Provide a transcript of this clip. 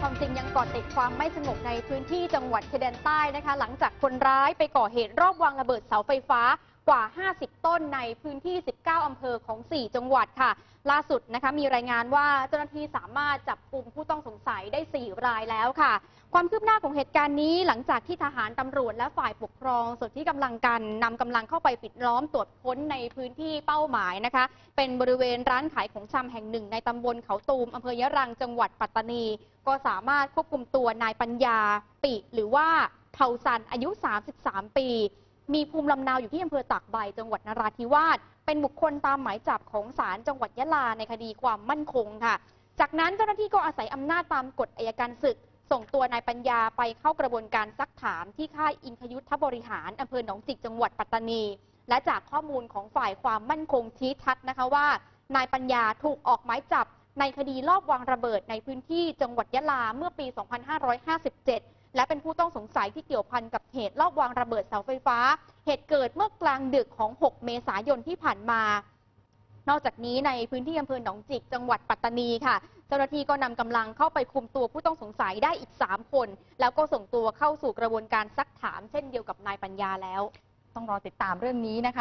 ความจริงยังก่อติดความไม่สงบในพื้นที่จังหวัดชายแดนใต้นะคะ หลังจากคนร้ายไปก่อเหตุรอบวางระเบิดเสาไฟฟ้า กว่า 50 ต้นในพื้นที่ 19 อำเภอของ 4 จังหวัดค่ะ ล่าสุดนะคะมีรายงานว่าเจ้าหน้าที่สามารถจับกลุ่มผู้ต้องสงสัยได้ 4 รายแล้วค่ะ ความคืบหน้าของเหตุการณ์นี้หลังจากที่ทหารตำรวจและฝ่ายปกครองส่วนที่กำลังกันนำกำลังเข้าไปปิดล้อมตรวจค้นในพื้นที่เป้าหมายนะคะ เป็นบริเวณร้านขายของชำแห่งหนึ่ง ในตำบลเขาตูมอำเภอยะรังจังหวัดปัตตานี ก็สามารถควบคุมตัวนายปัญญาปิหรือว่าเผาซันอายุ 33 ปี มีภูมิลำเนาอยู่ที่อำเภอตากใบจังหวัดนราธิวาส เป็นบุคคลตามหมายจับของศาลจังหวัดยะลาในคดีความมั่นคงค่ะ จากนั้นเจ้าหน้าที่ก็อาศัยอำนาจตามกฎอัยการศึก ส่งตัวนายปัญญาไปเข้ากระบวนการซักถามที่ค่ายอินทยุทธบริหารอำเภอหนองจิกจังหวัดปัตตานี และจากข้อมูลของฝ่ายความมั่นคงชี้ชัดนะคะว่า นายปัญญาถูกออกหมายจับในคดีลอบวางระเบิดในพื้นที่จังหวัดยะลาเมื่อปี 2557 และเป็นผู้ต้องสงสัยที่เกี่ยวพันกับเหตุลอบวางระเบิดเสาไฟฟ้า เหตุเกิดเมื่อกลางดึกของ 6 เมษายนที่ผ่านมา นอกจากนี้ในพื้นที่อำเภอหนองจิกจังหวัดปัตตานีค่ะ เจ้าหน้าที่ก็นำกำลังเข้าไปคุมตัวผู้ต้องสงสัยได้อีก 3 คน แล้วก็ส่งตัวเข้าสู่กระบวนการซักถามเช่นเดียวกับนายปัญญาแล้ว ต้องรอติดตามเรื่องนี้นะคะ